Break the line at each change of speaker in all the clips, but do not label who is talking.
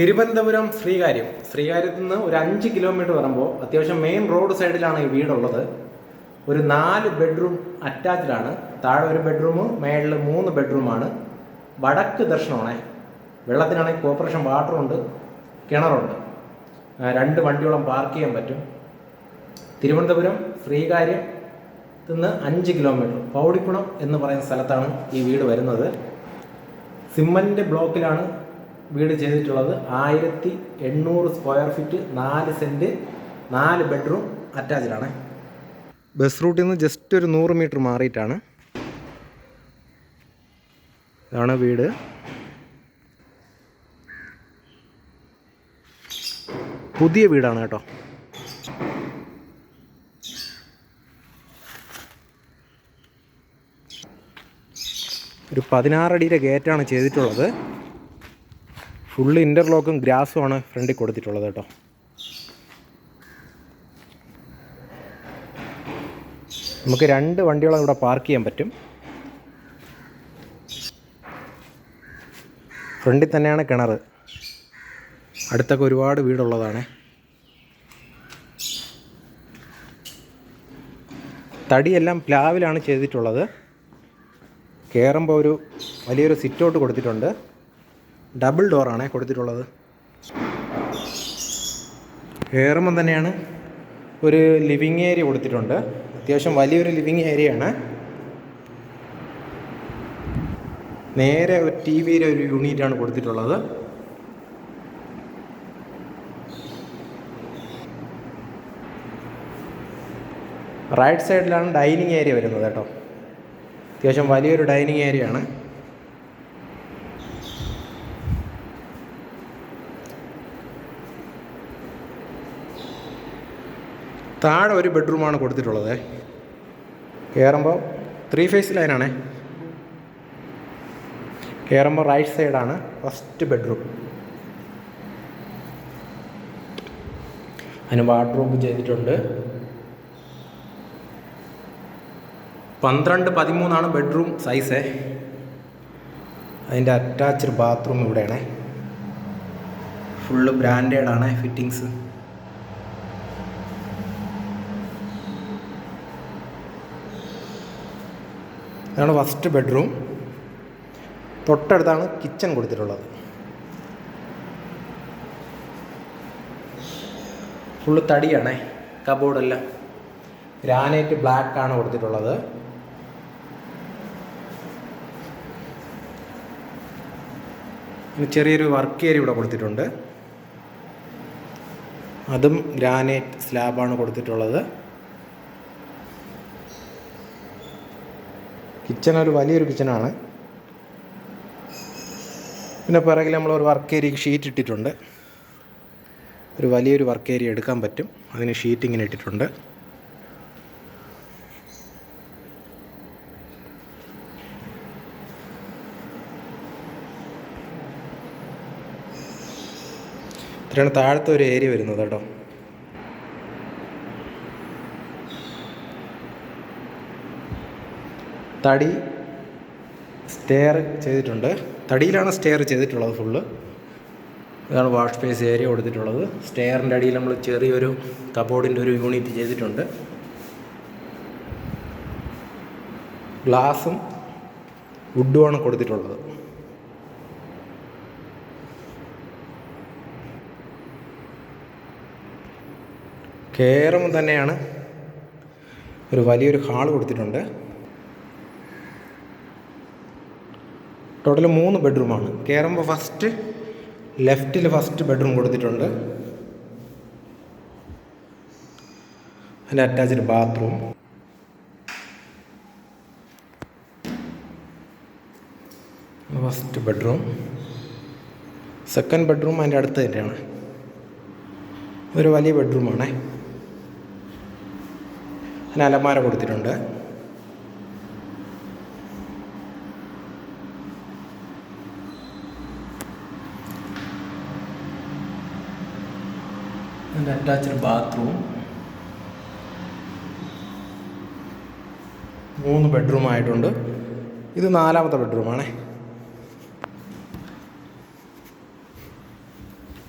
തിരുവനന്തപുരം ശ്രീകാര്യം. ശ്രീകാര്യത്ത് നിന്ന് ഒരു അഞ്ച് കിലോമീറ്റർ വരുമ്പോൾ അത്യാവശ്യം മെയിൻ റോഡ് സൈഡിലാണ് ഈ വീടുള്ളത്. ഒരു നാല് ബെഡ്റൂം അറ്റാച്ച്ഡ് ആണ് താഴെ ഒരു ബെഡ്റൂം മേളിൽ മൂന്ന് ബെഡ്റൂമാണ് വടക്ക് ദർശനമാണേ. വെള്ളത്തിനാണെങ്കിൽ കോർപ്പറേഷൻ വാട്ടറുണ്ട് കിണറുണ്ട്. രണ്ട് വണ്ടിയോളം പാർക്ക് ചെയ്യാൻ പറ്റും. തിരുവനന്തപുരം ശ്രീകാര്യം നിന്ന് അഞ്ച് കിലോമീറ്റർ പൗടിക്കുണം എന്ന് പറയുന്ന സ്ഥലത്താണ് ഈ വീട് വരുന്നത്. സിമ്മന്റെ ബ്ലോക്കിലാണ് വീട് ചെയ്തിട്ടുള്ളത് ആയിരത്തി എണ്ണൂറ് സ്ക്വയർ ഫീറ്റ് നാല് സെന്റ് നാല് ബെഡ്റൂം അറ്റാച്ച്ഡ് ആണ്. ബസ് റൂട്ടിൽ നിന്ന് ജസ്റ്റ് ഒരു നൂറ് മീറ്റർ മാറിയിട്ടാണ്. ഇതാണ് വീട്. പുതിയ വീടാണ് കേട്ടോ. ഒരു പതിനാറടിയുടെ ഗേറ്റാണ് ചെയ്തിട്ടുള്ളത്. ഫുള്ള് ഇന്റർലോക്കും ഗ്രാസുമാണ് ഫ്രണ്ടിൽ കൊടുത്തിട്ടുള്ളത് കേട്ടോ. നമുക്ക് രണ്ട് വണ്ടികളും ഇവിടെ പാർക്ക് ചെയ്യാൻ പറ്റും. ഫ്രണ്ടിൽ തന്നെയാണ് കിണർ അടുത്തൊക്കെ ഒരുപാട് വീടുള്ളതാണ്. തടിയെല്ലാം പ്ലാവിലാണ് ചെയ്തിട്ടുള്ളത്. കയറുമ്പോൾ ഒരു വലിയൊരു സിറ്റ് ഔട്ട് കൊടുത്തിട്ടുണ്ട്. ഡബിൾ ഡോറാണ് കൊടുത്തിട്ടുള്ളത്. കയറുമ്പം തന്നെയാണ് ഒരു ലിവിങ് ഏരിയ കൊടുത്തിട്ടുണ്ട്. അത്യാവശ്യം വലിയൊരു ലിവിങ് ഏരിയയാണ്. നേരെ ഒരു ടി വിയിലെ ഒരു യൂണിറ്റാണ് കൊടുത്തിട്ടുള്ളത്. റൈറ്റ് സൈഡിലാണ് ഡൈനിങ് ഏരിയ വരുന്നത് കേട്ടോ. അത്യാവശ്യം വലിയൊരു ഡൈനിങ് ഏരിയ ആണ് താഴെ ഒരു ബെഡ്റൂമാണ് കൊടുത്തിട്ടുള്ളത്. കയറുമ്പോൾ ത്രീ ഫേസ് ലൈനാണേ കയറുമ്പോൾ റൈറ്റ് സൈഡാണ് ഫസ്റ്റ് ബെഡ്റൂം അതിന് വാർഡ്രോബ് ചെയ്തിട്ടുണ്ട്. പന്ത്രണ്ട് പതിമൂന്നാണ് ബെഡ്റൂം സൈസ് അതിന്റെ അറ്റാച്ച്ഡ് ബാത്റൂം ഇവിടെയാണ്. ഫുള്ള് ബ്രാൻഡേഡാണ് ഫിറ്റിങ്സ് ഇതാണ് ഫസ്റ്റ് ബെഡ്റൂം തൊട്ടടുത്താണ് കിച്ചൺ കൊടുത്തിട്ടുള്ളത്. ഫുള്ള് തടിയാണേ കബോർഡെല്ലാം ഗ്രാനൈറ്റ് ബ്ലാക്ക് ആണ് കൊടുത്തിട്ടുള്ളത്. ചെറിയൊരു വർക്ക് ഏരിയ ഇവിടെ കൊടുത്തിട്ടുണ്ട്. അതും ഗ്രാനൈറ്റ് സ്ലാബാണ് കൊടുത്തിട്ടുള്ളത്. കിച്ചൺ ഒരു വലിയൊരു കിച്ചണാണ് പിന്നെ പിറകിൽ നമ്മൾ ഒരു വർക്ക് ഏരിയക്ക് ഷീറ്റ് ഇട്ടിട്ടുണ്ട്. ഒരു വലിയൊരു വർക്ക് ഏരിയ എടുക്കാൻ പറ്റും. അതിന് ഷീറ്റ് ഇങ്ങനെ ഇട്ടിട്ടുണ്ട്. ഇത്രയാണ് താഴത്തെ ഒരു ഏരിയ വരുന്നത് കേട്ടോ. തടി സ്റ്റെയർ ചെയ്തിട്ടുണ്ട്. തടിയിലാണ് സ്റ്റെയർ ചെയ്തിട്ടുള്ളത് ഫുള്ള് ഇതാണ് വാഷ് സ്പേസ് ഏരിയ കൊടുത്തിട്ടുള്ളത്. സ്റ്റെയറിന്റെ അടിയിൽ നമ്മൾ ചെറിയൊരു കബോർഡിന്റെ ഒരു യൂണിറ്റ് ചെയ്തിട്ടുണ്ട്. ഗ്ലാസും വുഡുമാണ് കൊടുത്തിട്ടുള്ളത്. കയറുമ്പോൾ തന്നെയാണ്. ഒരു വലിയൊരു ഹാൾ കൊടുത്തിട്ടുണ്ട്. ടോട്ടൽ മൂന്ന് ബെഡ്റൂമാണ് കയറുമ്പോൾ ഫസ്റ്റ് ലെഫ്റ്റിൽ ഫസ്റ്റ് ബെഡ്റൂം കൊടുത്തിട്ടുണ്ട്. അതിന്റെ attached bathroom first bedroom second bedroom അതിന്റെ അടുത്ത് തന്നെയാണ്. ഒരു വലിയ ബെഡ്റൂമാണേ അതിന് അലമാര കൊടുത്തിട്ടുണ്ട്. അതിന്റെ അറ്റാച്ച്ഡ് ബാത്റൂം മൂന്ന് ബെഡ്റൂം ആയിട്ടുണ്ട്. ഇത് നാലാമത്തെ ബെഡ്റൂമാണേ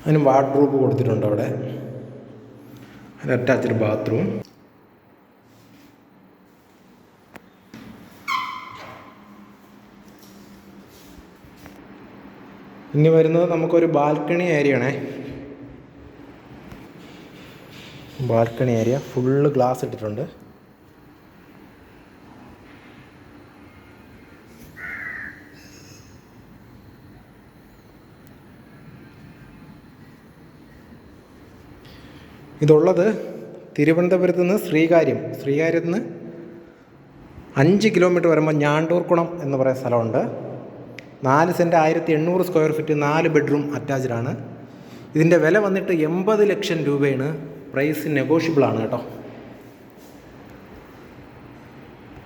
അതിന് വാർഡ്രോബ് കൊടുത്തിട്ടുണ്ട് അവിടെ. അതിന് അറ്റാച്ച്ഡ് ബാത്റൂം ഇനി വരുന്നത് നമുക്കൊരു ബാൽക്കണി ഏരിയ ആണേ ബാൽക്കണി ഏരിയ ഫുള്ള് ഗ്ലാസ് ഇട്ടിട്ടുണ്ട്. ഇതുള്ളത് തിരുവനന്തപുരത്ത് നിന്ന് ശ്രീകാര്യം. ശ്രീകാര്യത്ത് നിന്ന് അഞ്ച് കിലോമീറ്റർ വരുമ്പോൾ ഞാണ്ടൂർക്കുളം എന്ന് പറയുന്ന സ്ഥലമുണ്ട്. നാല് സെന്റ് ആയിരത്തി എണ്ണൂറ് സ്ക്വയർ ഫീറ്റ് നാല് ബെഡ്റൂം അറ്റാച്ച്ഡാണ് ഇതിന്റെ വില വന്നിട്ട് എൺപത് ലക്ഷം രൂപയാണ്. പ്രൈസ് നെഗോഷ്യബിൾ ആണ് കേട്ടോ.